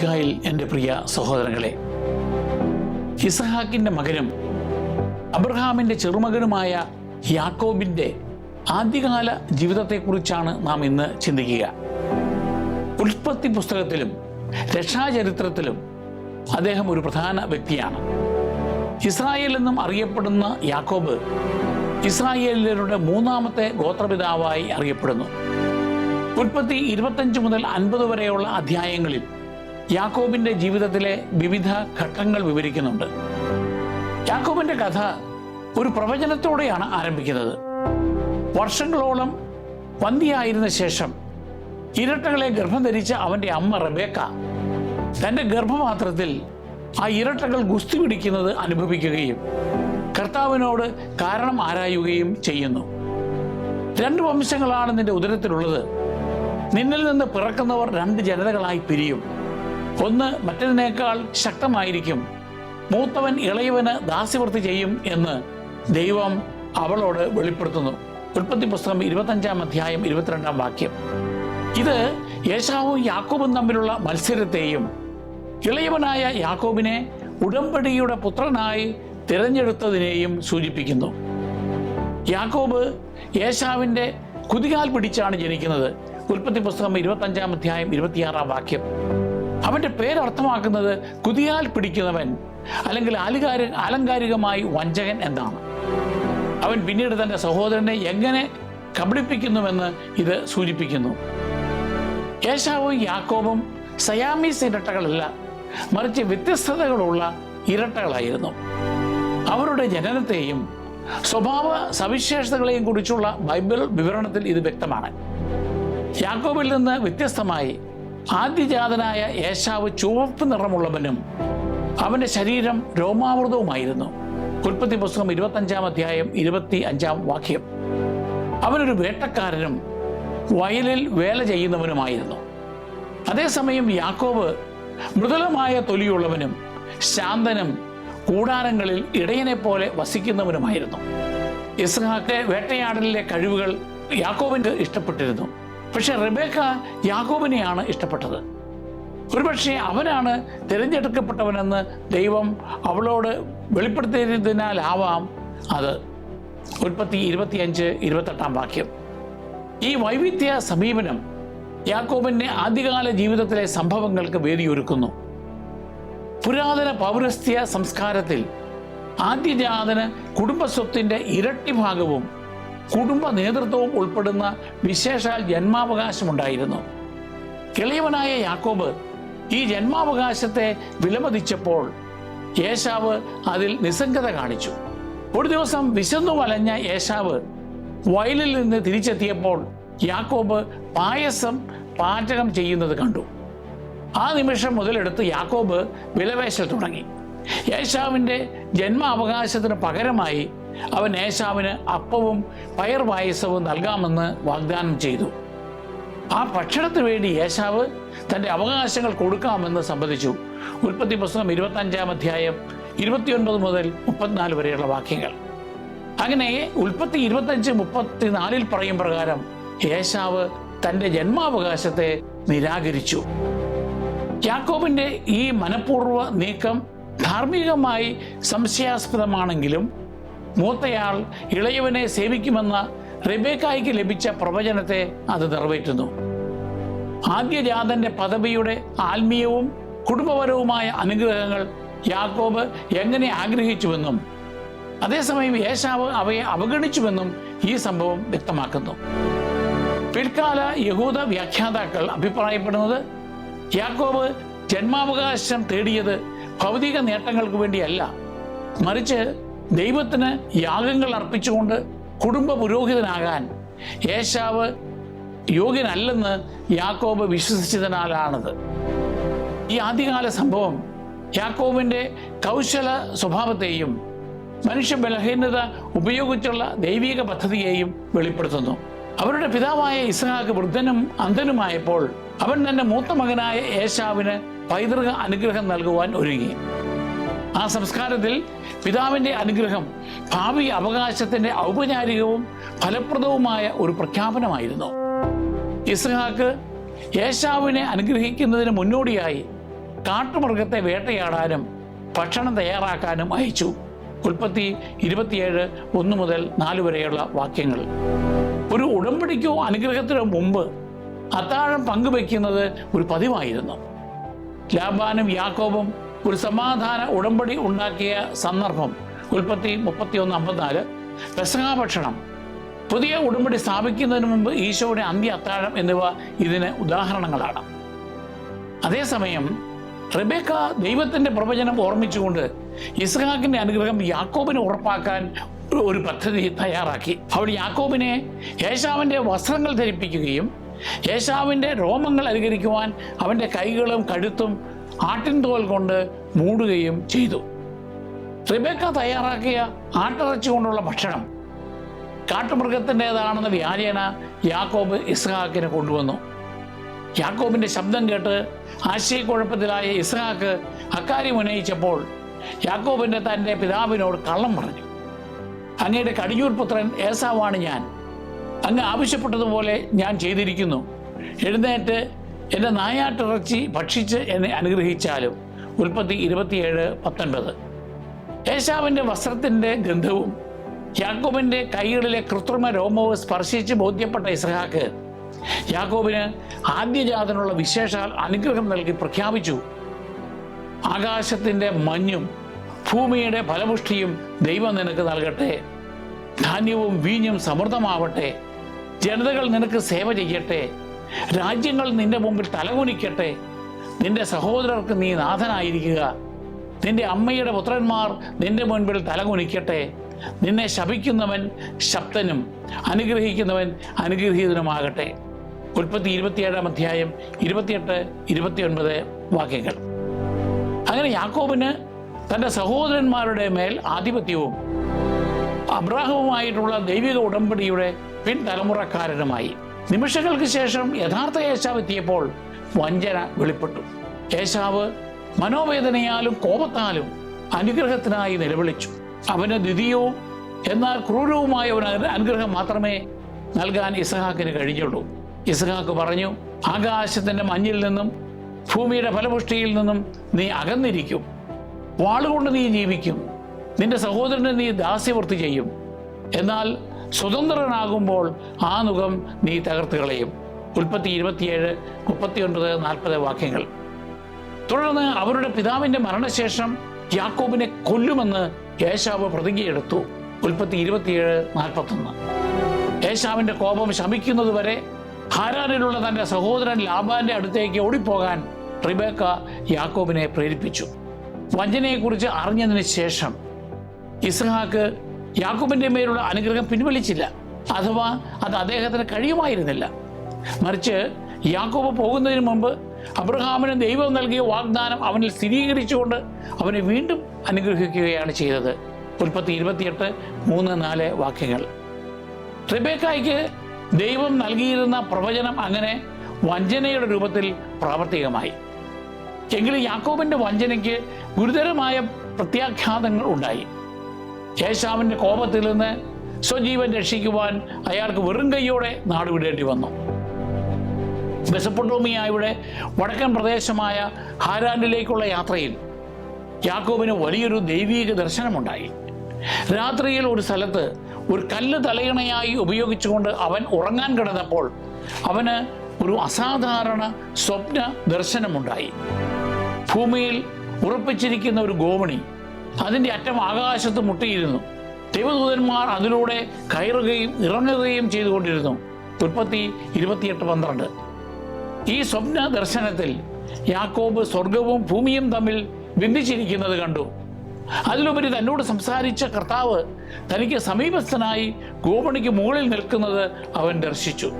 മിശിഹായിൽ എന്റെ പ്രിയ സഹോദരങ്ങളെ ഇസഹാക്കിന്റെ മകനും അബ്രഹാമിന്റെ ചെറുമകനുമായ യാക്കോബിന്റെ ആദ്യകാല ജീവിതത്തെക്കുറിച്ചാണ് നാം ഇന്ന് ചിന്തിക്കുക. ഉൽപ്പത്തി പുസ്തകത്തിലും രക്ഷാചരിത്രത്തിലും അദ്ദേഹം ഒരു പ്രധാന വ്യക്തിയാണ്. ഇസ്രായേൽ എന്നും അറിയപ്പെടുന്ന യാക്കോബ് ഇസ്രായേലിയരുടെ മൂന്നാമത്തെ ഗോത്രപിതാവായി അറിയപ്പെടുന്നു. ഉൽപ്പത്തി ഇരുപത്തഞ്ച് മുതൽ അൻപത് വരെയുള്ള അധ്യായങ്ങളിൽ യാക്കോബിന്റെ ജീവിതത്തിലെ വിവിധ ഘട്ടങ്ങൾ വിവരിക്കുന്നുണ്ട്. യാക്കോബിന്റെ കഥ ഒരു പ്രവചനത്തോടെയാണ് ആരംഭിക്കുന്നത്. വർഷങ്ങളോളം പന്തിയായിരുന്ന ശേഷം ഇരട്ടകളെ ഗർഭം ധരിച്ച അവന്റെ അമ്മ റബേക്ക തന്റെ ഗർഭപാത്രത്തിൽ ആ ഇരട്ടകൾ ഗുസ്തി പിടിക്കുന്നത് അനുഭവിക്കുകയും കർത്താവിനോട് കാരണം ആരായുകയും ചെയ്യുന്നു. രണ്ട് വംശങ്ങളാണ് നിന്റെ ഉദരത്തിലുള്ളത്. നിന്നിൽ നിന്ന് പിറക്കുന്നവർ രണ്ട് ജനതകളായി പിരിയും. ഒന്ന് മറ്റതിനേക്കാൾ ശക്തമായിരിക്കും. മൂത്തവൻ ഇളയവന് ദാസ്യവൃത്തി ചെയ്യും എന്ന് ദൈവം അവളോട് വെളിപ്പെടുത്തുന്നു. ഉൽപ്പത്തി പുസ്തകം ഇരുപത്തഞ്ചാം അധ്യായം ഇരുപത്തിരണ്ടാം വാക്യം. ഇത് യേശാവും യാക്കോബും തമ്മിലുള്ള മത്സരത്തെയും ഇളയവനായ യാക്കോബിനെ ഉടമ്പടിയുടെ പുത്രനായി തിരഞ്ഞെടുത്തതിനെയും സൂചിപ്പിക്കുന്നു. യാക്കോബ് യേശാവിന്റെ കുതികാൽ പിടിച്ചാണ് ജനിക്കുന്നത്. ഉൽപ്പത്തി പുസ്തകം ഇരുപത്തഞ്ചാം അധ്യായം ഇരുപത്തിയാറാം വാക്യം. അവന്റെ പേരർത്ഥമാക്കുന്നത് കുതിയാൽ പിടിക്കുന്നവൻ അല്ലെങ്കിൽ ആലുകാര ആലങ്കാരികമായി വഞ്ചകൻ എന്നാണ്. അവൻ പിന്നീട് തന്റെ സഹോദരനെ എങ്ങനെ കബളിപ്പിക്കുന്നുവെന്ന് ഇത് സൂചിപ്പിക്കുന്നു. യേശാവും യാക്കോബും സയാമീസ് ഇരട്ടകളല്ല മറിച്ച് വ്യത്യസ്തതകളുള്ള ഇരട്ടകളായിരുന്നു. അവരുടെ ജനനത്തെയും സ്വഭാവ സവിശേഷതകളെയും കുറിച്ചുള്ള ബൈബിൾ വിവരണത്തിൽ ഇത് വ്യക്തമാണ്. യാക്കോബിൽ നിന്ന് വ്യത്യസ്തമായി ആദ്യജാതനായ യേശാവ് ചുവപ്പ് നിറമുള്ളവനും അവന്റെ ശരീരം രോമാവൃതവുമായിരുന്നു ഉൽപ്പത്തി പുസ്തകം ഇരുപത്തഞ്ചാം അധ്യായം ഇരുപത്തി അഞ്ചാം വാക്യം. അവനൊരു വേട്ടക്കാരനും വയലിൽ വേല ചെയ്യുന്നവനുമായിരുന്നു. അതേസമയം യാക്കോബ് മൃദുലമായ തൊലിയുള്ളവനും ശാന്തനും കൂടാരങ്ങളിൽ ഇടയനെ പോലെ വസിക്കുന്നവനുമായിരുന്നു. ഇസ്ഹാക്ക് വേട്ടയാടലിലെ കഴിവുകൾ യാക്കോബിന് ഇഷ്ടപ്പെട്ടിരുന്നു. പക്ഷെ റെബേക്ക യാക്കോബിനെയാണ് ഇഷ്ടപ്പെട്ടത്. ഒരുപക്ഷെ അവനാണ് തിരഞ്ഞെടുക്കപ്പെട്ടവനെന്ന് ദൈവം അവളോട് വെളിപ്പെടുത്തിയതിനാലാവാം അത്. ഉൽപ്പത്തി ഇരുപത്തിയഞ്ച് ഇരുപത്തെട്ടാം വാക്യം. ഈ വൈവിധ്യ സമീപനം യാക്കോബിന്റെ ആദ്യകാല ജീവിതത്തിലെ സംഭവങ്ങൾക്ക് വേദിയൊരുക്കുന്നു. പുരാതന പൗരസ്ത്യ സംസ്കാരത്തിൽ ആദ്യജാതന് കുടുംബസ്വത്തിന്റെ ഇരട്ടി ഭാഗവും കുടുംബ നേതൃത്വവും ഉൾപ്പെടുന്ന വിശേഷാൽ ജന്മാവകാശമുണ്ടായിരുന്നു കിളിയവനായ യാക്കോബ് ഈ ജന്മാവകാശത്തെ വിലമതിച്ചപ്പോൾ യേശാവ് അതിൽ നിസ്സംഗത കാണിച്ചു. ഒരു ദിവസം വിശന്നു വലഞ്ഞ യേശാവ് വയലിൽ നിന്ന് തിരിച്ചെത്തിയപ്പോൾ യാക്കോബ് പായസം പാചകം ചെയ്യുന്നത് കണ്ടു. ആ നിമിഷം മുതലെടുത്ത് യാക്കോബ് വിലവേശൽ തുടങ്ങി. യേശാവിന്റെ ജന്മാവകാശത്തിന് പകരമായി അവൻ ഏശാവിന് അപ്പവും പയർ പായസവും നൽകാമെന്ന് വാഗ്ദാനം ചെയ്തു. ആ ഭക്ഷണത്തിന് വേണ്ടി യേശാവ് തന്റെ അവകാശങ്ങൾ കൊടുക്കാമെന്ന് സമ്മതിച്ചു ഉൽപ്പത്തി പുസ്തകം ഇരുപത്തഞ്ചാം അധ്യായം ഇരുപത്തിയൊൻപത് മുതൽ മുപ്പത്തിനാല് വരെയുള്ള വാക്യങ്ങൾ. അങ്ങനെ ഉൽപ്പത്തി ഇരുപത്തഞ്ച് മുപ്പത്തിനാലിൽ പറയും പ്രകാരം യേശാവ് തന്റെ ജന്മാവകാശത്തെ നിരാകരിച്ചു. യാക്കോബിന്റെ ഈ മനഃപൂർവ നീക്കം ധാർമ്മികമായി സംശയാസ്പദമാണെങ്കിലും മൂത്തയാൾ ഇളയവനെ സേവിക്കുമെന്ന റെബേക്കായ്ക്ക് ലഭിച്ച പ്രവചനത്തെ അത് നിറവേറ്റുന്നു. ആദ്യജാതന്റെ പദവിയുടെ ആത്മീയവും കുടുംബപരവുമായ അനുഗ്രഹങ്ങൾ യാക്കോബ് എങ്ങനെ ആഗ്രഹിച്ചുവെന്നും അതേസമയം യേശാവ് അവയെ അവഗണിച്ചുവെന്നും ഈ സംഭവം വ്യക്തമാക്കുന്നു. പിൽക്കാല യഹൂദ വ്യാഖ്യാതാക്കൾ അഭിപ്രായപ്പെടുന്നത് യാക്കോബ് ജന്മാവകാശം തേടിയത് ഭൗതിക നേട്ടങ്ങൾക്ക് വേണ്ടിയല്ല മറിച്ച് ദൈവത്തിന് യാഗങ്ങൾ അർപ്പിച്ചുകൊണ്ട് കുടുംബ പുരോഹിതനാകാൻ യേശാവ് യോഗ്യനല്ലെന്ന് യാക്കോബ് വിശ്വസിച്ചതിനാലാണത്. ഈ ആദ്യകാല സംഭവം യാക്കോബിന്റെ കൗശല സ്വഭാവത്തെയും മനുഷ്യ ബലഹീനത ഉപയോഗിച്ചുള്ള ദൈവിക പദ്ധതിയെയും വെളിപ്പെടുത്തുന്നു. അവരുടെ പിതാവായ ഇസ്ഹാക്ക് വൃദ്ധനും അന്ധനുമായപ്പോൾ അവൻ തന്റെ മൂത്ത മകനായ ഏശാവിന് പൈതൃക അനുഗ്രഹം നൽകുവാൻ ഒരുങ്ങി. ആ സംസ്കാരത്തിൽ പിതാവിന്റെ അനുഗ്രഹം ഭാവി അവകാശത്തിന്റെ ഔപചാരികവും ഫലപ്രദവുമായ ഒരു പ്രഖ്യാപനമായിരുന്നു. ഇസ്ഹാക്ക് യേശാവിനെ അനുഗ്രഹിക്കുന്നതിന് മുന്നോടിയായി കാട്ടുമൃഗത്തെ വേട്ടയാടാനും ഭക്ഷണം തയ്യാറാക്കാനും അയച്ചു. ഉൽപ്പത്തി ഇരുപത്തിയേഴ് ഒന്ന് മുതൽ നാല് വരെയുള്ള വാക്യങ്ങൾ. ഒരു ഉടമ്പടിക്കോ അനുഗ്രഹത്തിനോ മുമ്പ് അത്താഴം പങ്കുവെക്കുന്നത് ഒരു പതിവായിരുന്നു. ലാബാനും യാക്കോബും ഒരു സമാധാന ഉടമ്പടി ഉണ്ടാക്കിയ സന്ദർഭം ഉൽപ്പത്തി മുപ്പത്തി ഒന്ന് അമ്പത്തിനാല് പ്രസംഗാഭക്ഷണം പുതിയ ഉടമ്പടി സ്ഥാപിക്കുന്നതിന് മുമ്പ് ഈശോയുടെ അന്ത്യ അത്താഴം എന്നിവ ഇതിന് ഉദാഹരണങ്ങളാണ്. അതേസമയം റിബേക്ക ദൈവത്തിന്റെ പ്രവചനം ഓർമ്മിച്ചുകൊണ്ട് ഇസ്ഹാക്കിന്റെ അനുഗ്രഹം യാക്കോബിന് ഉറപ്പാക്കാൻ ഒരു- പദ്ധതി തയ്യാറാക്കി. അവൾ യാക്കോബിനെ യേശാവിന്റെ വസ്ത്രങ്ങൾ ധരിപ്പിക്കുകയും യേശാവിന്റെ രോമങ്ങൾ അനുകരിക്കുവാൻ അവന്റെ കൈകളും കഴുത്തും ആട്ടിൻ തോൽ കൊണ്ട് മൂടുകയും ചെയ്തു. റിബേക്ക തയ്യാറാക്കിയ ആട്ടിറച്ചി കൊണ്ടുള്ള ഭക്ഷണം കാട്ടുമൃഗത്തിന്റെതാണെന്ന വ്യാജേന യാക്കോബ് ഇസ്ഹാക്കിന് കൊണ്ടുവന്നു. യാക്കോബിന്റെ ശബ്ദം കേട്ട് ആശയക്കുഴപ്പത്തിലായ ഇസ്ഹാക്ക് അക്കാര്യം ഉന്നയിച്ചപ്പോൾ യാക്കോബിന്റെ തന്റെ പിതാവിനോട് കള്ളം പറഞ്ഞു. അങ്ങയുടെ കടിഞ്ഞൂർ പുത്രൻ ഏസാവാണ് ഞാൻ. അങ്ങ് ആവശ്യപ്പെട്ടതുപോലെ ഞാൻ ചെയ്തിരിക്കുന്നു. എഴുന്നേറ്റ് എന്റെ നായാട്ടിറച്ചി ഭക്ഷിച്ച് എന്നെ അനുഗ്രഹിച്ചാലും ഉൽപ്പത്തി ഇരുപത്തിയേഴ് പത്തൊൻപത്. യേശാവിന്റെ വസ്ത്രത്തിന്റെ ഗന്ധവും യാക്കോബിന്റെ കൈകളിലെ കൃത്രിമ രോമവും സ്പർശിച്ച് ബോധ്യപ്പെട്ട ഇസ്ഹാക്ക് യാക്കോബിന് ആദ്യജാതനുള്ള വിശേഷാൽ അനുഗ്രഹം നൽകി പ്രഖ്യാപിച്ചു. ആകാശത്തിന്റെ മഞ്ഞും ഭൂമിയുടെ ഫലപുഷ്ടിയും ദൈവം നിനക്ക് നൽകട്ടെ. ധാന്യവും വീഞ്ഞും സമൃദ്ധമാവട്ടെ. ജനതകൾ നിനക്ക് സേവ ചെയ്യട്ടെ. രാജ്യങ്ങൾ നിന്റെ മുമ്പിൽ തലകുനിക്കട്ടെ. നിന്റെ സഹോദരർക്ക് നീ നാഥനായിരിക്കുക. നിന്റെ അമ്മയുടെ പുത്രന്മാർ നിന്റെ മുൻപിൽ തലകുനിക്കട്ടെ. നിന്നെ ശപിക്കുന്നവൻ ശബ്ദനും അനുഗ്രഹിക്കുന്നവൻ അനുഗ്രഹീതനുമാകട്ടെ. ഉൽപ്പത്തി ഇരുപത്തിയേഴാം അധ്യായം ഇരുപത്തിയെട്ട് ഇരുപത്തിയൊൻപത് വാക്യങ്ങൾ. അങ്ങനെ യാക്കോബിന് തന്റെ സഹോദരന്മാരുടെ മേൽ ആധിപത്യവും അബ്രാഹവുമായിട്ടുള്ള ദൈവിക ഉടമ്പടിയുടെ പിൻതലമുറക്കാരനുമായി. നിമിഷങ്ങൾക്ക് ശേഷം യഥാർത്ഥ യേശാവ് എത്തിയപ്പോൾ വഞ്ചന വെളിപ്പെട്ടു. യേശാവ് മനോവേദനയാലും കോപത്താലും അനുഗ്രഹത്തിനായി നിലവിളിച്ചു. അവന് ദ്വിതീയവും എന്നാൽ ക്രൂരവുമായ ഒരു അനു- അനുഗ്രഹം മാത്രമേ നൽകാൻ ഇസഹാക്കിന് കഴിഞ്ഞുള്ളൂ. ഇസഹാക്ക് പറഞ്ഞു ആകാശത്തിന്റെ മഞ്ഞിൽ നിന്നും ഭൂമിയുടെ ഫലപുഷ്ടിയിൽ നിന്നും നീ അകന്നിരിക്കും. വാളുകൊണ്ട് നീ ജീവിക്കും. നിന്റെ സഹോദരനെ നീ ദാസ്യവൃത്തി ചെയ്യും. എന്നാൽ സ്വതന്ത്രനാകുമ്പോൾ ആ നുഖം നീ തകർത്ത് കളയും. ഉൽപ്പത്തി ഇരുപത്തിയേഴ് മുപ്പത്തിയൊൻപത് നാൽപ്പത് വാക്യങ്ങൾ. തുടർന്ന് അവരുടെ പിതാവിന്റെ മരണശേഷം യാക്കോബിനെ കൊല്ലുമെന്ന് യേശാവ് പ്രതിജ്ഞയെടുത്തു. ഉൽപ്പത്തി ഇരുപത്തിയേഴ് നാൽപ്പത്തൊന്ന്. യേശാവിന്റെ കോപം ശമിക്കുന്നതുവരെ ഹാരാനിലുള്ള തന്റെ സഹോദരൻ ലാബാന്റെ അടുത്തേക്ക് ഓടിപ്പോകാൻ റിബേക്ക യാക്കോബിനെ പ്രേരിപ്പിച്ചു. വഞ്ചനയെക്കുറിച്ച് അറിഞ്ഞതിന് ശേഷം ഇസ്ഹാക്ക് യാക്കോബിന്റെ മേലുള്ള അനുഗ്രഹം പിൻവലിച്ചില്ല. അഥവാ അത് അദ്ദേഹത്തിന് കഴിയുമായിരുന്നില്ല. മറിച്ച് യാക്കോബ് പോകുന്നതിന് മുമ്പ് അബ്രഹാമിന് ദൈവം നൽകിയ വാഗ്ദാനം അവനിൽ സ്ഥിരീകരിച്ചുകൊണ്ട് അവനെ വീണ്ടും അനുഗ്രഹിക്കുകയാണ് ചെയ്തത്. ഉൽപ്പത്തി ഇരുപത്തിയെട്ട് മൂന്ന് നാല് വാക്യങ്ങൾ. റിബേക്കായ്ക്ക് ദൈവം നൽകിയിരുന്ന പ്രവചനം അങ്ങനെ വഞ്ചനയുടെ രൂപത്തിൽ പ്രാവർത്തികമായി. എങ്കിലും യാക്കോബിന്റെ വഞ്ചനയ്ക്ക് ഗുരുതരമായ പ്രത്യാഘാതങ്ങൾ ഉണ്ടായി. യേശാവിന്റെ കോപത്തിൽ നിന്ന് സ്വജീവൻ രക്ഷിക്കുവാൻ അയാൾക്ക് വെറും കൈയോടെ നാടുവിടേണ്ടി വന്നു. മെസപ്പൊട്ടോമിയായുടെ വടക്കൻ പ്രദേശമായ ഹാരാനിലേക്കുള്ള യാത്രയിൽ യാക്കോബിന് വലിയൊരു ദൈവീക ദർശനമുണ്ടായി. രാത്രിയിൽ ഒരു സ്ഥലത്ത് ഒരു കല്ല് തലയിണയായി ഉപയോഗിച്ചുകൊണ്ട് അവൻ ഉറങ്ങാൻ കിടന്നപ്പോൾ അവന് ഒരു അസാധാരണ സ്വപ്ന ദർശനമുണ്ടായി. ഭൂമിയിൽ ഉറപ്പിച്ചിരിക്കുന്ന ഒരു ഗോമണി അതിന്റെ അറ്റം ആകാശത്ത് മുട്ടിയിരുന്നു. ദൈവദൂതന്മാർ അതിലൂടെ കയറുകയും ഇറങ്ങുകയും ചെയ്തുകൊണ്ടിരുന്നു. ഉൽപ്പത്തി ഇരുപത്തിയെട്ട് പന്ത്രണ്ട്. ഈ സ്വപ്ന ദർശനത്തിൽ യാക്കോബ് സ്വർഗവും ഭൂമിയും തമ്മിൽ ബന്ധിച്ചിരിക്കുന്നത് കണ്ടു. അതിലുപരി തന്നോട് സംസാരിച്ച കർത്താവ് തനിക്ക് സമീപസ്ഥനായി ഗോപണിക്ക് മുകളിൽ നിൽക്കുന്നത് അവൻ ദർശിച്ചു.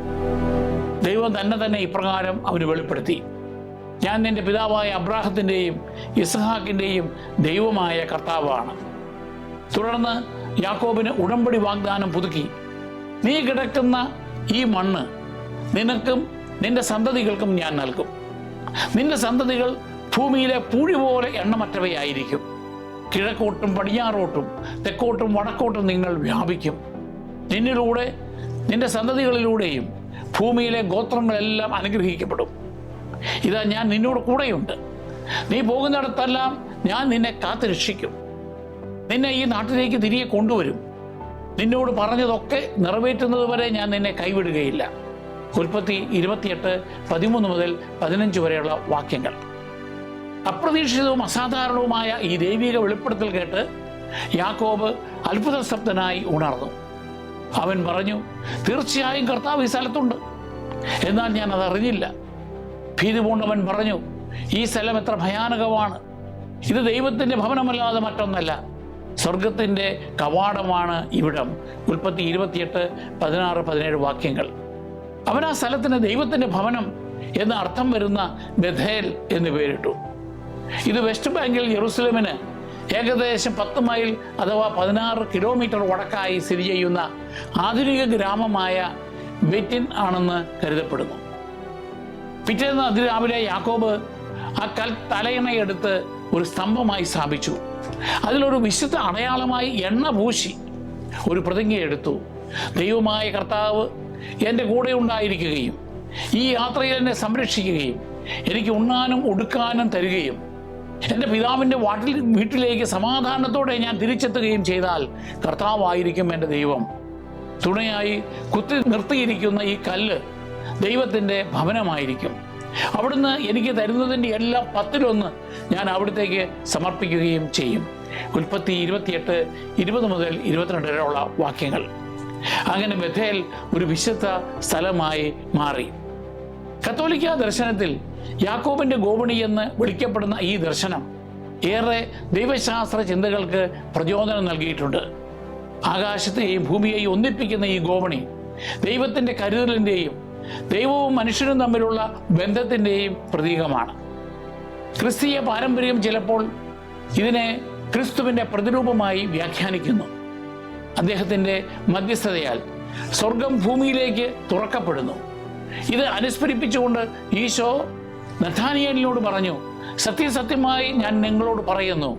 ദൈവം തന്നെ തന്നെ ഇപ്രകാരം അവന് വെളിപ്പെടുത്തി. ഞാൻ നിന്റെ പിതാവായ അബ്രാഹത്തിന്റെയും ഇസ്ഹാക്കിന്റെയും ദൈവമായ കർത്താവാണ്. തുടർന്ന് യാക്കോബിന് ഉടമ്പടി വാഗ്ദാനം പുതുക്കി. നീ കിടക്കുന്ന ഈ മണ്ണ് നിനക്കും നിന്റെ സന്തതികൾക്കും ഞാൻ നൽകും. നിന്റെ സന്തതികൾ ഭൂമിയിലെ പൂഴി പോലെ എണ്ണമറ്റവയായിരിക്കും. കിഴക്കോട്ടും പടിഞ്ഞാറോട്ടും തെക്കോട്ടും വടക്കോട്ടും നിങ്ങൾ വ്യാപിക്കും. നിന്നിലൂടെ നിന്റെ സന്തതികളിലൂടെയും ഭൂമിയിലെ ഗോത്രങ്ങളെല്ലാം അനുഗ്രഹിക്കപ്പെടും. ഇതാ ഞാൻ നിന്നോട് കൂടെയുണ്ട്. നീ പോകുന്നിടത്തെല്ലാം ഞാൻ നിന്നെ കാത്തു രക്ഷിക്കും. നിന്നെ ഈ നാട്ടിലേക്ക് തിരികെ കൊണ്ടുവരും. നിന്നോട് പറഞ്ഞതൊക്കെ നിറവേറ്റുന്നത് വരെ ഞാൻ നിന്നെ കൈവിടുകയില്ല. ഉൽപ്പത്തി ഇരുപത്തിയെട്ട് പതിമൂന്ന് മുതൽ പതിനഞ്ച് വരെയുള്ള വാക്യങ്ങൾ. അപ്രതീക്ഷിതവും അസാധാരണവുമായ ഈ ദൈവിക വെളിപ്പെടുത്തൽ കേട്ട് യാക്കോബ് അത്ഭുതസ്തബ്ധനായി ഉണർന്നു. അവൻ പറഞ്ഞു തീർച്ചയായും കർത്താവ് ഈ സ്ഥലത്തുണ്ട്. എന്നാൽ ഞാൻ അത് ഭീതി പൂണ്ടവൻ പറഞ്ഞു ഈ സ്ഥലം എത്ര ഭയാനകമാണ്. ഇത് ദൈവത്തിന്റെ ഭവനമല്ലാതെ മറ്റൊന്നല്ല. സ്വർഗത്തിന്റെ കവാടമാണ് ഇവിടം. ഉൽപ്പത്തി ഇരുപത്തിയെട്ട് പതിനാറ് പതിനേഴ് വാക്യങ്ങൾ. അവൻ ആ സ്ഥലത്തിന് ദൈവത്തിന്റെ ഭവനം എന്ന അർത്ഥം വരുന്ന ബഥേൽ എന്ന് പേരിട്ടു. ഇത് വെസ്റ്റ് ബാങ്കിൽ ജെറുസലമിന് ഏകദേശം പത്ത് മൈൽ അഥവാ പതിനാറ് കിലോമീറ്റർ വടക്കായി സ്ഥിതി ചെയ്യുന്ന ആധുനിക ഗ്രാമമായ ബെറ്റിൻ ആണെന്ന് കരുതപ്പെടുന്നു. പിറ്റേന്ന് അതിരാവിലെ യാക്കോബ് ആ കൽ തലയിണയെടുത്ത് ഒരു സ്തംഭമായി സ്ഥാപിച്ചു. അതിലൊരു വിശുദ്ധ അടയാളമായി എണ്ണ പൂശി ഒരു പ്രതിജ്ഞ എടുത്തു. ദൈവമായ കർത്താവ് എന്റെ കൂടെ ഉണ്ടായിരിക്കുകയും ഈ യാത്രയിൽ എന്നെ സംരക്ഷിക്കുകയും എനിക്ക് ഉണ്ണാനും ഉടുക്കാനും തരികയും എന്റെ പിതാവിന്റെ വാട്ടിൽ വീട്ടിലേക്ക് സമാധാനത്തോടെ ഞാൻ തിരിച്ചെത്തുകയും ചെയ്താൽ കർത്താവായിരിക്കും എന്റെ ദൈവം. തുണയായി കുത്തി നിർത്തിയിരിക്കുന്ന ഈ കല്ല് ദൈവത്തിന്റെ ഭവനമായിരിക്കും. അവിടുന്ന് എനിക്ക് തരുന്നതിന്റെ എല്ലാ പത്തിലൊന്ന് ഞാൻ അവിടത്തേക്ക് സമർപ്പിക്കുകയും ചെയ്യും. ഉൽപ്പത്തി ഇരുപത്തിയെട്ട് ഇരുപത് മുതൽ ഇരുപത്തിരണ്ട് വരെയുള്ള വാക്യങ്ങൾ. അങ്ങനെ ബഥേൽ ഒരു വിശുദ്ധ സ്ഥലമായി മാറി. കത്തോലിക്ക ദർശനത്തിൽ യാക്കോബിന്റെ ഗോപണി എന്ന് വിളിക്കപ്പെടുന്ന ഈ ദർശനം ഏറെ ദൈവശാസ്ത്ര ചിന്തകൾക്ക് പ്രചോദനം നൽകിയിട്ടുണ്ട്. ആകാശത്തെയും ഭൂമിയെയും ഒന്നിപ്പിക്കുന്ന ഈ ഗോപണി ദൈവത്തിന്റെ കരുതലിന്റെയും ദൈവവും മനുഷ്യനും തമ്മിലുള്ള ബന്ധത്തിന്റെയും പ്രതീകമാണ്. ക്രിസ്തീയ പാരമ്പര്യം ചിലപ്പോൾ ഇതിനെ ക്രിസ്തുവിന്റെ പ്രതിരൂപമായി വ്യാഖ്യാനിക്കുന്നു. അദ്ദേഹത്തിന്റെ മധ്യസ്ഥതയാൽ സ്വർഗം ഭൂമിയിലേക്ക് തുറക്കപ്പെടുന്നു. ഇത് അനുസ്മരിപ്പിച്ചുകൊണ്ട് ഈശോ നഥാനിയലിനോട് പറഞ്ഞു സത്യസത്യമായി ഞാൻ നിങ്ങളോട് പറയുന്നു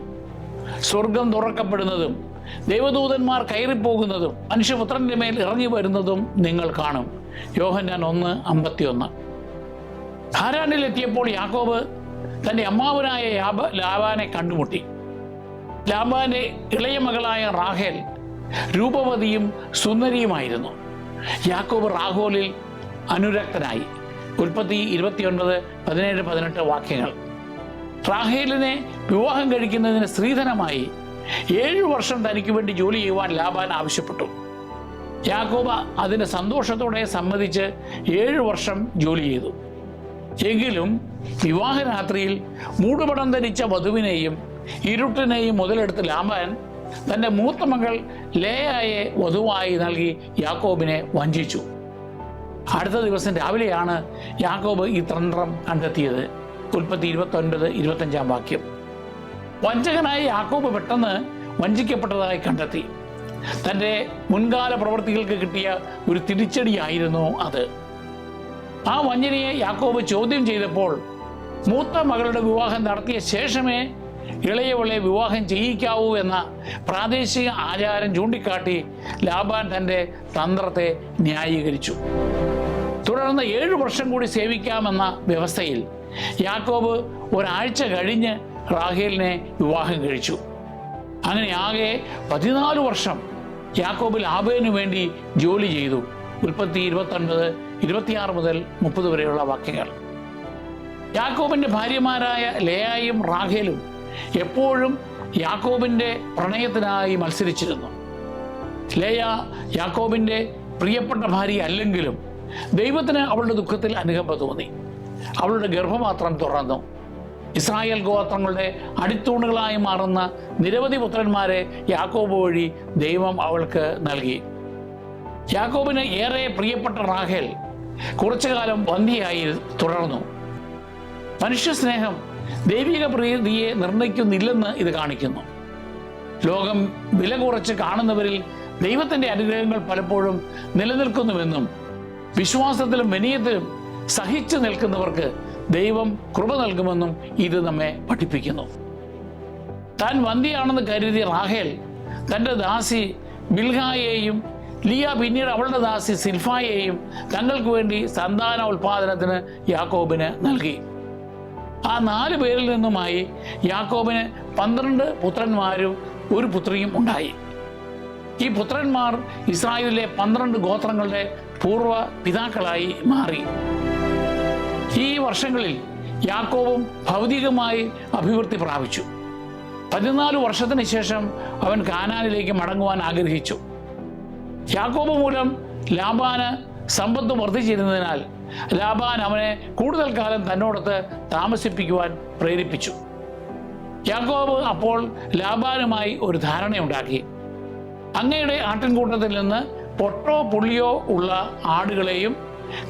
സ്വർഗം തുറക്കപ്പെടുന്നതും ദൈവദൂതന്മാർ കയറിപ്പോകുന്നതും മനുഷ്യപുത്രന്റെ മേൽ ഇറങ്ങി വരുന്നതും നിങ്ങൾ കാണും. യോഹന്നാൻ ഒന്ന് അമ്പത്തിയൊന്ന്. ഹാരാനിലെത്തിയപ്പോൾ യാക്കോബ് തന്റെ അമ്മാവനായ യാബ ലാബാനെ കണ്ടുമുട്ടി. ലാബാന്റെ ഇളയ മകളായ റാഹേൽ രൂപവതിയും സുന്ദരിയുമായിരുന്നു. യാക്കോബ് റാഹോലിൽ അനുരക്തനായി. ഉൽപ്പത്തി ഇരുപത്തിയൊൻപത് പതിനേഴ് പതിനെട്ട് വാക്യങ്ങൾ. റാഹേലിനെ വിവാഹം കഴിക്കുന്നതിന് സ്ത്രീധനമായി ഏഴു വർഷം തനിക്ക് വേണ്ടി ജോലി ചെയ്യുവാൻ ലാബാൻ ആവശ്യപ്പെട്ടു. യാക്കോബ അതിന് സന്തോഷത്തോടെ സമ്മതിച്ച് ഏഴു വർഷം ജോലി ചെയ്തു. എങ്കിലും വിവാഹരാത്രിയിൽ മൂടുപടം ധരിച്ച വധുവിനെയും ഇരുട്ടിനെയും മുതലെടുത്ത് ലാമ്പാൻ തന്റെ മൂത്ത മകൾ ലേയായെ വധുവായി നൽകി യാക്കോബിനെ വഞ്ചിച്ചു. അടുത്ത ദിവസം രാവിലെയാണ് യാക്കോബ് ഈ തന്ത്രം കണ്ടെത്തിയത്. ഉൽപ്പത്തി ഇരുപത്തൊൻപത് ഇരുപത്തഞ്ചാം വാക്യം. വഞ്ചകനായ യാക്കോബ് പെട്ടെന്ന് വഞ്ചിക്കപ്പെട്ടതായി കണ്ടെത്തി. തന്റെ മുൻകാല പ്രവർത്തികൾക്ക് കിട്ടിയ ഒരു തിരിച്ചടിയായിരുന്നു അത്. ആ വഞ്ചനയെ യാക്കോബ് ചോദ്യം ചെയ്തപ്പോൾ മൂത്ത മകളുടെ വിവാഹം നടത്തിയ ശേഷമേ ഇളയവളെ വിവാഹം ചെയ്യിക്കാവൂ എന്ന പ്രാദേശിക ആചാരം ചൂണ്ടിക്കാട്ടി ലാബാൻ തന്റെ തന്ത്രത്തെ ന്യായീകരിച്ചു. തുടർന്ന് ഏഴു വർഷം കൂടി സേവിക്കാമെന്ന വ്യവസ്ഥയിൽ യാക്കോബ് ഒരാഴ്ച കഴിഞ്ഞ് റാഹേലിനെ വിവാഹം കഴിച്ചു. അങ്ങനെ ആകെ പതിനാല് വർഷം യാക്കോബ് ലാബേനു വേണ്ടി ജോലി ചെയ്തു. ഉൽപ്പത്തി ഇരുപത്തൊൻപത് ഇരുപത്തിയാറ് മുതൽ മുപ്പത് വരെയുള്ള വാക്യങ്ങൾ. യാക്കോബിന്റെ ഭാര്യമാരായ ലേയായും റാഖേലും എപ്പോഴും യാക്കോബിന്റെ പ്രണയത്തിനായി മത്സരിച്ചിരുന്നു. ലേയ യാക്കോബിന്റെ പ്രിയപ്പെട്ട ഭാര്യ അല്ലെങ്കിലും ദൈവത്തിന് അവളുടെ ദുഃഖത്തിൽ അനുകമ്പ തോന്നി. അവളുടെ ഗർഭപാത്രം തുറന്നു. ഇസ്രായേൽ ഗോത്രങ്ങളുടെ അടിത്തൂണുകളായി മാറുന്ന നിരവധി പുത്രന്മാരെ യാക്കോബ് വഴി ദൈവം അവൾക്ക് നൽകി. യാക്കോബിന് ഏറെ പ്രിയപ്പെട്ട റാഹേൽ കുറച്ചു കാലം വന്ധിയായി തുടർന്നു മനുഷ്യസ്നേഹം ദൈവിക പ്രീതിയെ നിർണയിക്കുന്നില്ലെന്ന് ഇത് കാണിക്കുന്നു. ലോകം വില കുറച്ച് കാണുന്നവരിൽ ദൈവത്തിന്റെ അനുഗ്രഹങ്ങൾ പലപ്പോഴും നിലനിൽക്കുന്നുവെന്നും വിശ്വാസത്തിലും വിനയത്തിലും സഹിച്ചു നിൽക്കുന്നവർക്ക് ദൈവം കൃപ നൽകുമെന്നും ഇത് നമ്മെ പഠിപ്പിക്കുന്നു. താൻ വന്ധ്യയാണെന്ന് കരുതിയ റാഹേൽ തന്റെ ദാസി ബിൽഹായെയും ലിയ പിന്നീട് അവളുടെ ദാസി സിൽഫായെയും തങ്ങൾക്ക് വേണ്ടി സന്താന ഉൽപാദനത്തിന് യാക്കോബിന് നൽകി. ആ നാല് പേരിൽ നിന്നുമായി യാക്കോബിന് പന്ത്രണ്ട് പുത്രന്മാരും ഒരു പുത്രിയും ഉണ്ടായി. ഈ പുത്രന്മാർ ഇസ്രായേലിലെ പന്ത്രണ്ട് ഗോത്രങ്ങളുടെ പൂർവ പിതാക്കളായി മാറി. ഈ വർഷങ്ങളിൽ യാക്കോബും ഭൗതികമായി അഭിവൃദ്ധി പ്രാപിച്ചു. പതിനാല് വർഷത്തിന് ശേഷം അവൻ കാനാനിലേക്ക് മടങ്ങുവാൻ ആഗ്രഹിച്ചു. യാക്കോബ് മൂലം ലാബാന് സമ്പത്ത് വർദ്ധിച്ചിരുന്നതിനാൽ ലാബാൻ അവനെ കൂടുതൽ കാലം തന്നോടത്ത് താമസിപ്പിക്കുവാൻ പ്രേരിപ്പിച്ചു. യാക്കോബ് അപ്പോൾ ലാബാനുമായി ഒരു ധാരണയുണ്ടാക്കി. അങ്ങയുടെ ആട്ടിൻകൂട്ടത്തിൽ നിന്ന് പൊട്ടോ പുള്ളിയോ ഉള്ള ആടുകളെയും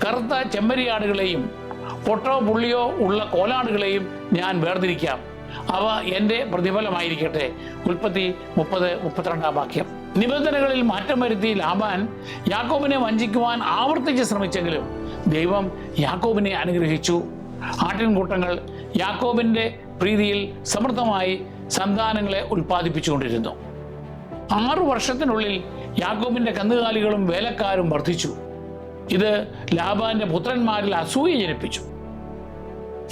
കറുത്ത ചെമ്മരിയാടുകളെയും പൊട്ടോ പുള്ളിയോ ഉള്ള കോലാടുകളെയും ഞാൻ വേർതിരിക്കാം. അവ എന്റെ പ്രതിഫലമായിരിക്കട്ടെ. ഉൽപ്പത്തി മുപ്പത് മുപ്പത്തിരണ്ടാം വാക്യം. നിബന്ധനകളിൽ മാറ്റം വരുത്തി ലാബാൻ യാക്കോബിനെ വഞ്ചിക്കുവാൻ ആവർത്തിച്ച് ശ്രമിച്ചെങ്കിലും ദൈവം യാക്കോബിനെ അനുഗ്രഹിച്ചു. ആട്ടിൻകൂട്ടങ്ങൾ യാക്കോബിന്റെ പ്രീതിയിൽ സമൃദ്ധമായി സന്താനങ്ങളെ ഉൽപ്പാദിപ്പിച്ചുകൊണ്ടിരുന്നു. ആറു വർഷത്തിനുള്ളിൽ യാക്കോബിന്റെ കന്നുകാലികളും വേലക്കാരും വർദ്ധിച്ചു. ഇത് ലാബാന്റെ പുത്രന്മാരിൽ അസൂയ ജനിപ്പിച്ചു.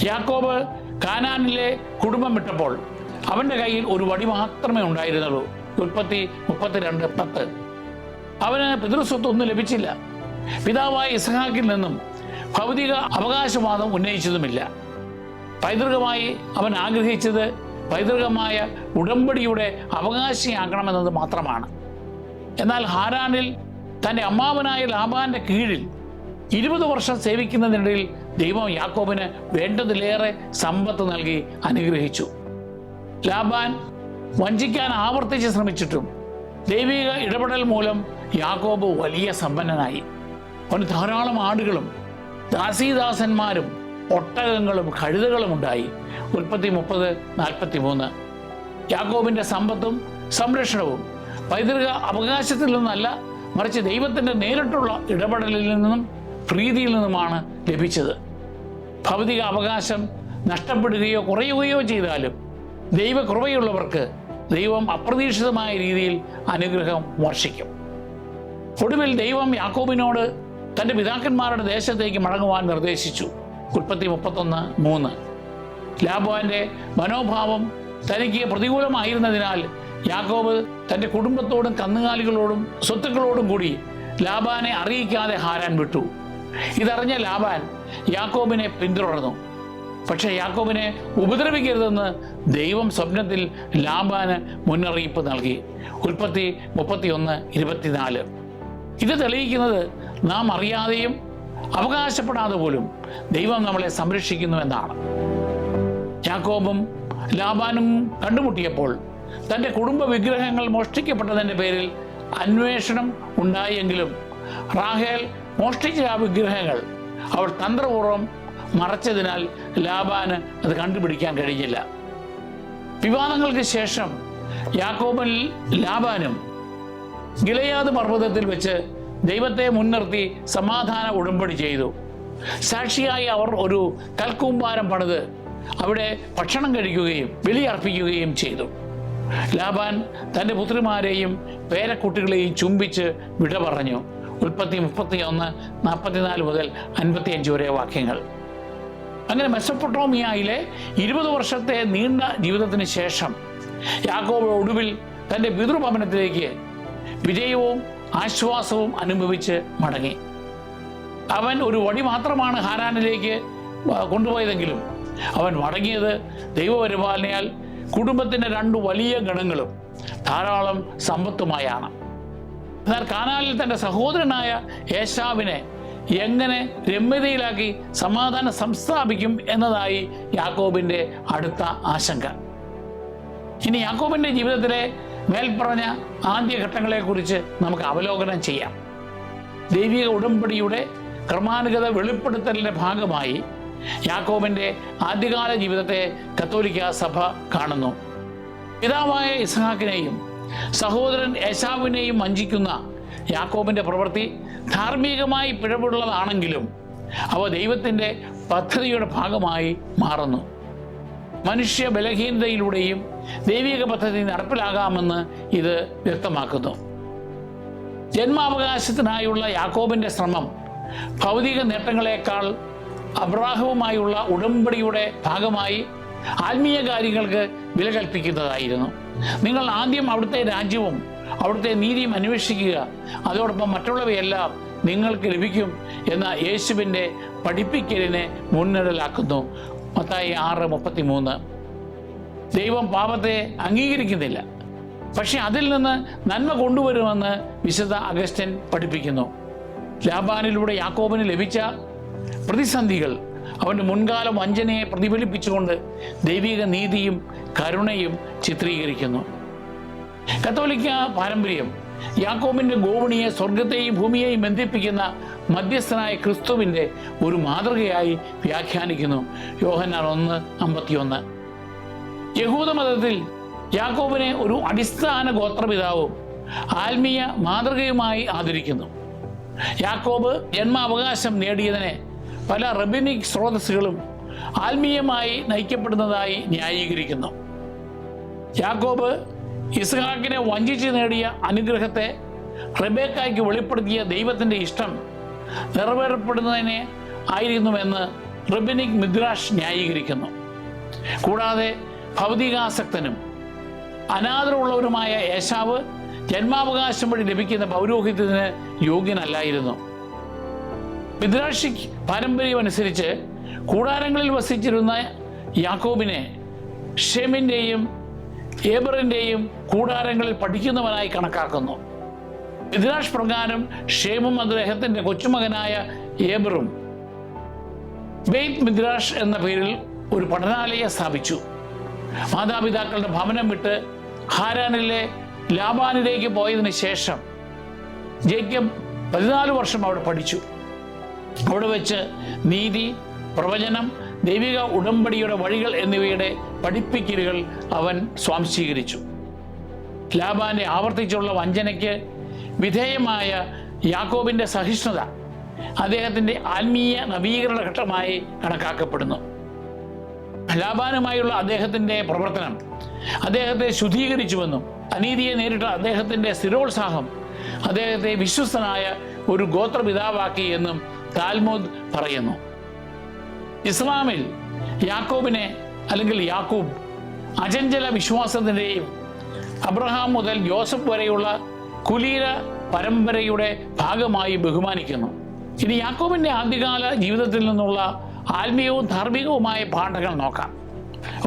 യാക്കോബ് കാനാനിലെ കുടുംബം വിട്ടപ്പോൾ അവന്റെ കയ്യിൽ ഒരു വടി മാത്രമേ ഉണ്ടായിരുന്നുള്ളൂ. ഉൽപ്പത്തി മുപ്പത്തിരണ്ട് പത്ത്. അവന് പിതൃസ്വത്ത് ഒന്നും ലഭിച്ചില്ല. പിതാവായ ഇസഹാക്കിൽ നിന്നും ഭൗതിക അവകാശവാദം ഉന്നയിച്ചതുമില്ല. പൈതൃകമായി അവൻ ആഗ്രഹിച്ചത് പൈതൃകമായ ഉടമ്പടിയുടെ അവകാശിയാക്കണമെന്നത് മാത്രമാണ്. എന്നാൽ ഹാരാനിൽ തന്റെ അമ്മാവനായ ലാബാന്റെ കീഴിൽ ഇരുപത് വർഷം സേവിക്കുന്നതിനിടയിൽ ദൈവം യാക്കോബിന് വേണ്ടതിലേറെ സമ്പത്ത് നൽകി അനുഗ്രഹിച്ചു. ലാബാൻ വഞ്ചിക്കാൻ ആവർത്തിച്ച് ശ്രമിച്ചിട്ടും ദൈവിക ഇടപെടൽ മൂലം യാക്കോബ് വലിയ സമ്പന്നനായി. അവന് ധാരാളം ആടുകളും ദാസീദാസന്മാരും ഒട്ടകങ്ങളും കഴുതകളും ഉണ്ടായി. ഉൽപ്പത്തി മുപ്പത് നാൽപ്പത്തി മൂന്ന്. യാക്കോബിന്റെ സമ്പത്തും സംരക്ഷണവും പൈതൃക അവകാശത്തിൽ നിന്നല്ല മറിച്ച് ദൈവത്തിന്റെ നേരിട്ടുള്ള ഇടപെടലിൽ നിന്നും പ്രീതിയിൽ നിന്നുമാണ് ലഭിച്ചത്. ഭൗതിക അവകാശം നഷ്ടപ്പെടുകയോ കുറയുകയോ ചെയ്താലും ദൈവകൃപയുള്ളവർക്ക് ദൈവം അപ്രതീക്ഷിതമായ രീതിയിൽ അനുഗ്രഹം വർഷിക്കും. ഒടുവിൽ ദൈവം യാക്കോബിനോട് തന്റെ പിതാക്കന്മാരുടെ ദേശത്തേക്ക് മടങ്ങുവാൻ നിർദ്ദേശിച്ചു. ഉൽപ്പത്തി മുപ്പത്തൊന്ന് മൂന്ന്. ലാബോന്റെ മനോഭാവം തനിക്ക് പ്രതികൂലമായിരുന്നതിനാൽ യാക്കോബ് തന്റെ കുടുംബത്തോടും കന്നുകാലികളോടും സ്വത്തുക്കളോടും കൂടി ലാബാനെ അറിയിക്കാതെ ഹാരാൻ വിട്ടു. ഇതറിഞ്ഞ ലാബാൻ യാക്കോബിനെ പിന്തുടർന്നു. പക്ഷേ യാക്കോബിനെ ഉപദ്രവിക്കരുതെന്ന് ദൈവം സ്വപ്നത്തിൽ ലാബാന് മുന്നറിയിപ്പ് നൽകി. ഉൽപ്പത്തി മുപ്പത്തിയൊന്ന് ഇരുപത്തിനാല്. ഇത് തെളിയിക്കുന്നത് നാം അറിയാതെയും അവകാശപ്പെടാതെ പോലും ദൈവം നമ്മളെ സംരക്ഷിക്കുന്നു എന്നാണ്. യാക്കോബും ലാബാനും കണ്ടുമുട്ടിയപ്പോൾ തന്റെ കുടുംബ വിഗ്രഹങ്ങൾ മോഷ്ടിക്കപ്പെട്ടതിന്റെ പേരിൽ അന്വേഷണം ഉണ്ടായെങ്കിലും റാഹേൽ മോഷ്ടിച്ച ആ വിഗ്രഹങ്ങൾ അവൾ തന്ത്രപൂർവം മറച്ചതിനാൽ ലാബാന് അത് കണ്ടുപിടിക്കാൻ കഴിഞ്ഞില്ല. വിവാദങ്ങൾക്ക് ശേഷം യാക്കോബൻ ലാബാനും ഗിലയാദ് പർവതത്തിൽ വെച്ച് ദൈവത്തെ മുൻനിർത്തി സമാധാന ഉടമ്പടി ചെയ്തു. സാക്ഷിയായി അവർ ഒരു കൽക്കൂമ്പാരം പണിത് അവിടെ ഭക്ഷണം കഴിക്കുകയും ബലിയർപ്പിക്കുകയും ചെയ്തു. ലാബാൻ തന്റെ പുത്രിമാരെയും പേരക്കുട്ടികളെയും ചുംബിച്ച് വിട പറഞ്ഞു. ഉൽപ്പത്തി മുപ്പത്തി ഒന്ന് നാൽപ്പത്തിനാല് മുതൽ അൻപത്തിയഞ്ച് വരെ വാക്യങ്ങൾ. അങ്ങനെ മെസ്സപ്പൊട്ടോമിയയിലെ ഇരുപത് വർഷത്തെ നീണ്ട ജീവിതത്തിന് ശേഷം യാക്കോബ് ഒടുവിൽ തന്റെ പിതൃഭവനത്തിലേക്ക് വിജയവും ആശ്വാസവും അനുഭവിച്ച് മടങ്ങി. അവൻ ഒരു വടി മാത്രമാണ് ഹാരാനിലേക്ക് കൊണ്ടുപോയതെങ്കിലും അവൻ മടങ്ങിയത് ദൈവപരിപാലനയാൽ കുടുംബത്തിന്റെ രണ്ട് വലിയ ഗണങ്ങളും ധാരാളം സമ്പത്തുമായാണ്. എന്നാൽ കാനാലിൽ തന്റെ സഹോദരനായ യേശാവിനെ എങ്ങനെ രമ്യതയിലാക്കി സമാധാനം സംസ്ഥാപിക്കും എന്നതായി യാക്കോബിന്റെ അടുത്ത ആശങ്ക. ഇനി യാക്കോബിന്റെ ജീവിതത്തിലെ മേൽപ്പറഞ്ഞ ആദ്യഘട്ടങ്ങളെക്കുറിച്ച് ഘട്ടങ്ങളെക്കുറിച്ച് നമുക്ക് അവലോകനം ചെയ്യാം. ദൈവിക ഉടമ്പടിയുടെ ക്രമാനുഗത വെളിപ്പെടുത്തലിന്റെ ഭാഗമായി യാക്കോബിന്റെ ആദ്യകാല ജീവിതത്തെ കത്തോലിക്ക സഭ കാണുന്നു. പിതാവായ ഇസ്ഹാക്കിനെയും സഹോദരൻ യശാവിനെയും വഞ്ചിക്കുന്ന യാക്കോബിന്റെ പ്രവൃത്തി ധാർമ്മികമായി പിഴവുള്ളതാണെങ്കിലും അവ ദൈവത്തിന്റെ പദ്ധതിയുടെ ഭാഗമായി മാറുന്നു. മനുഷ്യ ബലഹീനതയിലൂടെയും ദൈവിക പദ്ധതി നടപ്പിലാകാമെന്ന് ഇത് വ്യക്തമാക്കുന്നു. ജന്മാവകാശത്തിനായുള്ള യാക്കോബിന്റെ ശ്രമം ഭൗതിക നേട്ടങ്ങളെക്കാൾ അബ്രാഹവുമായുള്ള ഉടമ്പടിയുടെ ഭാഗമായി ആത്മീയ കാര്യങ്ങൾക്ക് വില കൽപ്പിക്കുന്നതായിരുന്നു. നിങ്ങൾ ആദ്യം അവിടുത്തെ രാജ്യവും അവിടുത്തെ നീതിയും അന്വേഷിക്കുക. അതോടൊപ്പം മറ്റുള്ളവയെല്ലാം നിങ്ങൾക്ക് ലഭിക്കും എന്ന യേശുവിന്റെ പഠിപ്പിക്കലിനെ മുൻനിഴലാക്കുന്നു. മത്തായി ആറ് മുപ്പത്തി മൂന്ന് ദൈവം പാപത്തെ അംഗീകരിക്കുന്നില്ല. പക്ഷെ അതിൽ നിന്ന് നന്മ കൊണ്ടുവരുമെന്ന് വിശുദ്ധ അഗസ്റ്റൻ പഠിപ്പിക്കുന്നു. ലാബാനിലൂടെ യാക്കോബിന് ലഭിച്ച പ്രതിസന്ധികൾ അവന്റെ മുൻകാല വഞ്ചനയെ പ്രതിഫലിപ്പിച്ചുകൊണ്ട് ദൈവിക നീതിയും കരുണയും ചിത്രീകരിക്കുന്നു. കത്തോലിക്ക പാരമ്പര്യം യാക്കോബിന്റെ ഗോവണിയെ സ്വർഗത്തെയും ഭൂമിയെയും ബന്ധിപ്പിക്കുന്ന മധ്യസ്ഥനായ ക്രിസ്തുവിന്റെ ഒരു മാതൃകയായി വ്യാഖ്യാനിക്കുന്നു. യോഹന്നാൻ ഒന്ന് അമ്പത്തിയൊന്ന്. യഹൂദ മതത്തിൽ യാക്കോബിനെ ഒരു അടിസ്ഥാന ഗോത്രപിതാവും ആത്മീയ മാതൃകയുമായി ആദരിക്കുന്നു. യാക്കോബ് ജന്മാവകാശം നേടിയതിനെ പല റബിനിക് സ്രോതസ്സുകളും ആത്മീയമായി നയിക്കപ്പെടുന്നതായി ന്യായീകരിക്കുന്നു. യാക്കോബ് ഇസ്ഹാക്കിനെ വഞ്ചിച്ച് നേടിയ അനുഗ്രഹത്തെ റബേക്കായ്ക്ക് വെളിപ്പെടുത്തിയ ദൈവത്തിന്റെ ഇഷ്ടം നിറവേറപ്പെടുന്നതിനെ ആയിരുന്നുവെന്ന് റബിനിക് മിദ്രാഷ് ന്യായീകരിക്കുന്നു. കൂടാതെ ഭൗതികാസക്തനും അനാദരമുള്ളവരുമായ യേശാവ് ജന്മാവകാശം വഴി ലഭിക്കുന്ന പൗരോഹിത്യത്തിന് യോഗ്യനല്ലായിരുന്നു. മിദ്രാഷിക് പാരമ്പര്യം അനുസരിച്ച് കൂടാരങ്ങളിൽ വസിച്ചിരുന്ന യാക്കോബിനെ ഷെമിന്റെയും ഏബറിന്റെയും കൂടാരങ്ങളിൽ പഠിക്കുന്നവനായി കണക്കാക്കുന്നു. മിദ്രാഷ് പ്രകാരം ഷേമും അദ്ദേഹത്തിന്റെ കൊച്ചുമകനായ ഏബറും. ബെയ്ത് മിദ്രാഷ് എന്ന പേരിൽ ഒരു പഠനാലയം സ്ഥാപിച്ചു. മാതാപിതാക്കളുടെ ഭവനം വിട്ട് ഹാരാനിലെ ലാബാനിലേക്ക് പോയതിനു ശേഷം ജേക്കബ് പതിനാല് വർഷം അവിടെ പഠിച്ചു. അവിടെ വെച്ച് നീതി പ്രവചനം ദൈവിക ഉടമ്പടിയുടെ വഴികൾ എന്നിവയുടെ പഠിപ്പിക്കലുകൾ അവൻ സ്വാംശീകരിച്ചു. ലാബാന്റെ ആവർത്തിച്ചുള്ള വഞ്ചനയ്ക്ക് വിധേയമായ യാക്കോബിന്റെ സഹിഷ്ണുത അദ്ദേഹത്തിന്റെ ആത്മീയ നവീകരണ ഘട്ടമായി കണക്കാക്കപ്പെടുന്നു. ലാബാനുമായുള്ള അദ്ദേഹത്തിന്റെ പ്രവർത്തനം അദ്ദേഹത്തെ ശുദ്ധീകരിച്ചുവെന്നും അനീതിയെ നേരിട്ട അദ്ദേഹത്തിന്റെ സ്ഥിരോത്സാഹം അദ്ദേഹത്തെ വിശ്വസ്തനായ ഒരു ഗോത്രപിതാവാക്കി എന്നും താൽമോദ് പറയുന്നു. ഇസ്ലാമിൽ യാക്കോബിനെ അല്ലെങ്കിൽ യാക്കൂബ് അചഞ്ചല വിശ്വാസത്തിന്റെയും അബ്രഹാം മുതൽ ജോസഫ് വരെയുള്ള കുലീര പരമ്പരയുടെ ഭാഗമായി ബഹുമാനിക്കുന്നു. ഇനി യാക്കോബിന്റെ ആദ്യകാല ജീവിതത്തിൽ നിന്നുള്ള ആത്മീയവും ധാർമ്മികവുമായ പാഠങ്ങൾ നോക്കാം.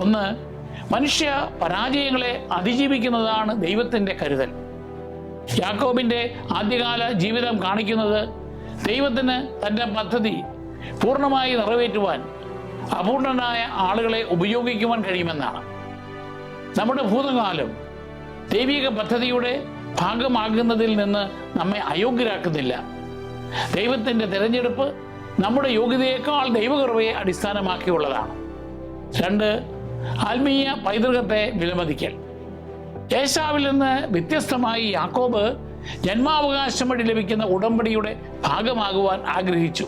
ഒന്ന് മനുഷ്യ പരാജയങ്ങളെ അതിജീവിക്കുന്നതാണ് ദൈവത്തിന്റെ കരുതൽ. യാക്കോബിന്റെ ആദ്യകാല ജീവിതം കാണിക്കുന്നത് ദൈവത്തിന് തന്റെ പദ്ധതി പൂർണമായി നിറവേറ്റുവാൻ അപൂർണനായ ആളുകളെ ഉപയോഗിക്കുവാൻ കഴിയുമെന്നാണ്. നമ്മുടെ ഭൂതകാലം ദൈവിക പദ്ധതിയുടെ ഭാഗമാകുന്നതിൽ നിന്ന് നമ്മെ അയോഗ്യരാക്കുന്നില്ല. ദൈവത്തിന്റെ തിരഞ്ഞെടുപ്പ് നമ്മുടെ യോഗ്യതയേക്കാൾ ദൈവകൃപയെ അടിസ്ഥാനമാക്കിയുള്ളതാണ്. രണ്ട് ആത്മീയ പൈതൃകത്തെ വിലമതിക്കൽ. ഏശാവിൽ നിന്ന് വ്യത്യസ്തമായി യാക്കോബ് ജന്മാവകാശം വഴി ലഭിക്കുന്ന ഉടമ്പടിയുടെ ഭാഗമാകുവാൻ ആഗ്രഹിച്ചു.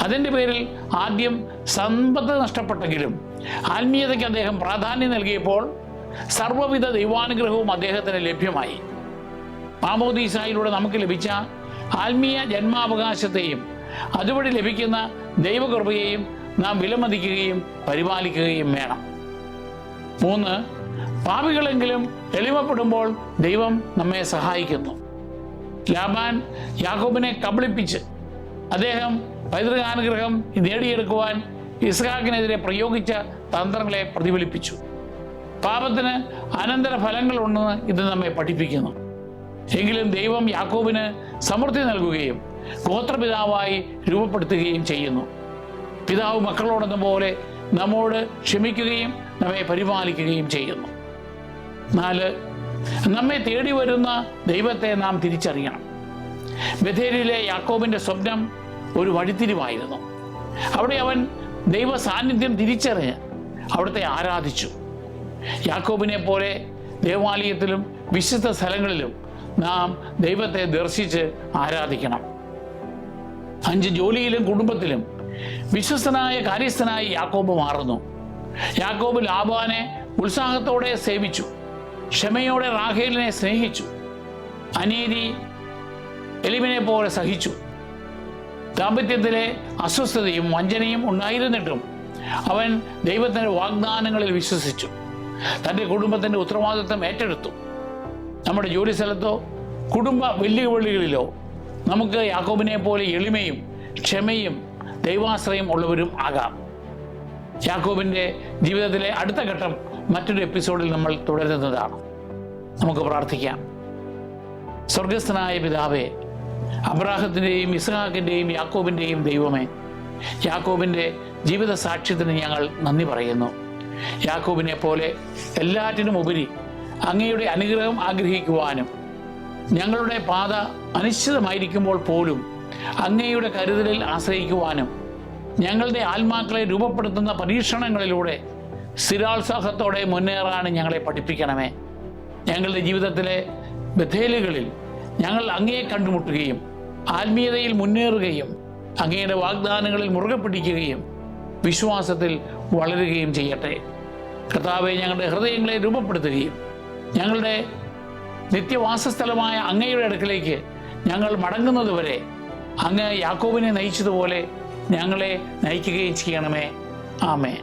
അതിന്റെ പേരിൽ ആദ്യം സമ്പത്ത് നഷ്ടപ്പെട്ടെങ്കിലും ആത്മീയതയ്ക്ക് അദ്ദേഹം പ്രാധാന്യം നൽകിയപ്പോൾ സർവവിധ ദൈവാനുഗ്രഹവും അദ്ദേഹത്തിന് ലഭ്യമായി. മാമോദീസായിലൂടെ നമുക്ക് ലഭിച്ച ആത്മീയ ജന്മാവകാശത്തെയും അതുവഴി ലഭിക്കുന്ന ദൈവകൃപയെയും നാം വിലമതിക്കുകയും പരിപാലിക്കുകയും വേണം. മൂന്ന് പാപികളെങ്കിലും എളിമപ്പെടുമ്പോൾ ദൈവം നമ്മെ സഹായിക്കുന്നു. ലാബാൻ യാക്കോബിനെ കബളിപ്പിച്ച് അദ്ദേഹം പൈതൃകാനുഗ്രഹം നേടിയെടുക്കുവാൻ ഇസ്ഹാക്കിനെതിരെ പ്രയോഗിച്ച തന്ത്രങ്ങളെ പ്രതിഫലിപ്പിച്ചു. പാപത്തിന് അനന്തര ഫലങ്ങളുണ്ടെന്ന് ഇത് നമ്മെ പഠിപ്പിക്കുന്നു. എങ്കിലും ദൈവം യാക്കോബിന് സമൃദ്ധി നൽകുകയും ഗോത്രപിതാവായി രൂപപ്പെടുത്തുകയും ചെയ്യുന്നു. പിതാവ് മക്കളോടെന്ന പോലെ നമ്മോട് ക്ഷമിക്കുകയും നമ്മെ പരിപാലിക്കുകയും ചെയ്യുന്നു. നാല് നമ്മെ തേടി വരുന്ന ദൈവത്തെ നാം തിരിച്ചറിയണം. ബഥേരിയിലെ യാക്കോബിന്റെ സ്വപ്നം ഒരു വഴിത്തിരിവായിരുന്നു. അവിടെ അവൻ ദൈവ സാന്നിധ്യം തിരിച്ചറിഞ്ഞ് അവിടുത്തെ ആരാധിച്ചു. യാക്കോബിനെ പോലെ ദേവാലയത്തിലും വിശുദ്ധ സ്ഥലങ്ങളിലും നാം ദൈവത്തെ ദർശിച്ച് ആരാധിക്കണം. അഞ്ച് ജോലിയിലും കുടുംബത്തിലും വിശ്വസ്തനായ കാര്യസ്ഥനായി യാക്കോബ് മാറുന്നു. യാക്കോബ് ലാബാനെ ഉത്സാഹത്തോടെ സേവിച്ചു. ക്ഷമയോടെ റാഹേലിനെ സ്നേഹിച്ചു. അനീതി എലിമിനെ പോലെ സഹിച്ചു. ദാമ്പത്യത്തിലെ അസ്വസ്ഥതയും വഞ്ചനയും ഉണ്ടായിരുന്നിട്ടും അവൻ ദൈവത്തിന്റെ വാഗ്ദാനങ്ങളിൽ വിശ്വസിച്ചു. തന്റെ കുടുംബത്തിന്റെ ഉത്തരവാദിത്വം ഏറ്റെടുത്തു. നമ്മുടെ ജോലി സ്ഥലത്തോ കുടുംബ വെല്ലുവിളികളിലോ നമുക്ക് യാക്കോബിനെ പോലെ എളിമയും ക്ഷമയും ദൈവാശ്രയം ഉള്ളവരും ആകാം. യാക്കോബിന്റെ ജീവിതത്തിലെ അടുത്ത ഘട്ടം മറ്റൊരു എപ്പിസോഡിൽ നമ്മൾ തുടരുന്നതാണ്. നമുക്ക് പ്രാർത്ഥിക്കാം. സ്വർഗസ്ഥനായ പിതാവേ അബ്രാഹത്തിന്റെയും ഇസ്ഹാക്കിന്റെയും യാക്കോബിന്റെയും ദൈവമേ യാക്കോബിന്റെ ജീവിത സാക്ഷ്യത്തിന് ഞങ്ങൾ നന്ദി പറയുന്നു. യാക്കോബിനെ പോലെ എല്ലാറ്റിനും ഉപരി അങ്ങയുടെ അനുഗ്രഹം ആഗ്രഹിക്കുവാനും ഞങ്ങളുടെ പാത അനിശ്ചിതമായിരിക്കുമ്പോൾ പോലും അങ്ങയുടെ കരുതലിൽ ആശ്രയിക്കുവാനും ഞങ്ങളുടെ ആത്മാക്കളെ രൂപപ്പെടുത്തുന്ന പരീക്ഷണങ്ങളിലൂടെ സ്ഥിരോത്സാഹത്തോടെ മുന്നേറാൻ ഞങ്ങളെ പഠിപ്പിക്കണമേ. ഞങ്ങളുടെ ജീവിതത്തിലെ ബഥേലുകളിൽ ഞങ്ങൾ അങ്ങയെ കണ്ടുമുട്ടുകയും ആത്മീയതയിൽ മുന്നേറുകയും അങ്ങയുടെ വാഗ്ദാനങ്ങളിൽ മുറുകെ പിടിക്കുകയും വിശ്വാസത്തിൽ വളരുകയും ചെയ്യട്ടെ. കർത്താവെ ഞങ്ങളുടെ ഹൃദയങ്ങളെ രൂപപ്പെടുത്തുകയും ഞങ്ങളുടെ നിത്യവാസസ്ഥലമായ അങ്ങയുടെ അടുക്കലേക്ക് ഞങ്ങൾ മടങ്ങുന്നതുവരെ അങ്ങ് യാക്കോബിനെ നയിച്ചതുപോലെ ഞങ്ങളെ നയിക്കുകയും ചെയ്യണമേ. ആമേ